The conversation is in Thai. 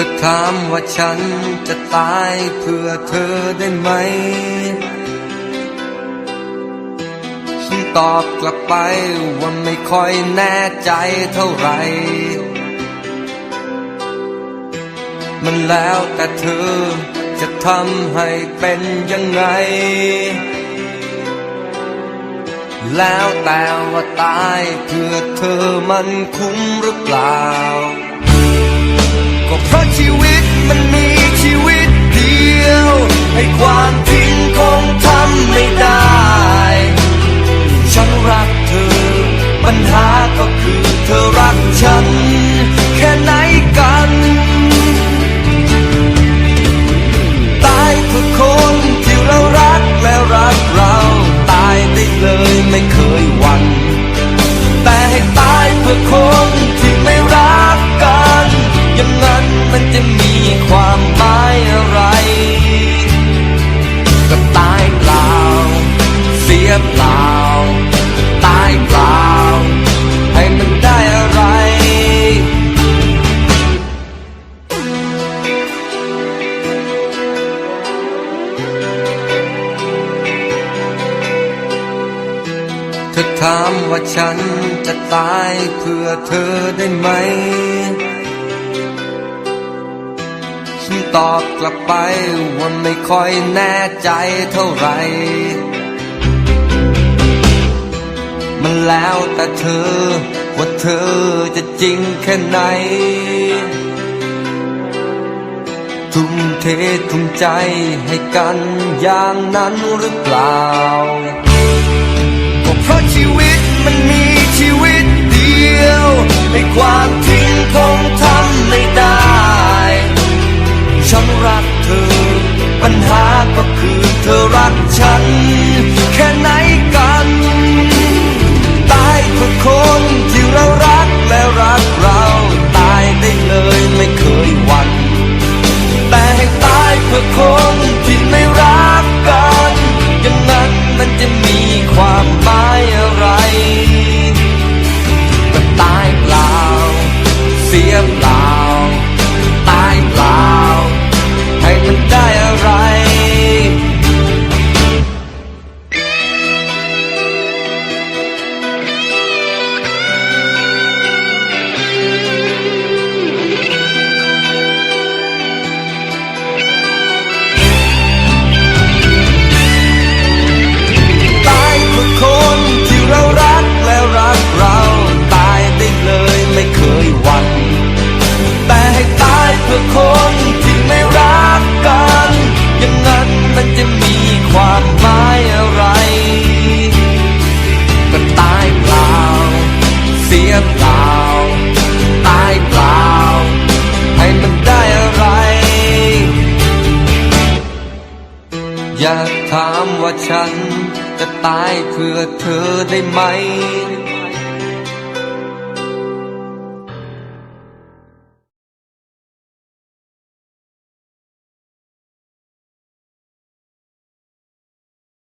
ธอถามว่าฉันจะตายเพื่อเธอได้ไหม ฉันตอบกลับไปว่าไม่ค่อยแน่ใจเท่าไหร่ มันแล้วแต่เธอจะทำให้เป็นยังไง แล้วแต่ว่าตายเพื่อเธอมันคุ้มหรือเปล่า ก็เพราะชีวิตมันมีชีวิตเดียว ให้ความทิ้งคงทำไม่ได้ ฉันรักเธอปัญหา จะมีความหมายอะไร ก็ตายเปล่า เสียเปล่า ตายเปล่า ให้มันได้อะไร เธอถามว่าฉันจะตายเพื่อเธอได้ไหม ตอบกลับไปว่าไม่ค่อยแน่ใจเท่าไหร่ มันแล้วแต่เธอ ว่าเธอจะจริงแค่ไหน ทุ่มเททุ่มใจให้กันอย่างนั้นหรือเปล่าก็เพราะชีวิตากถามว่าฉันจะตายเพื่อเธอได้ไหม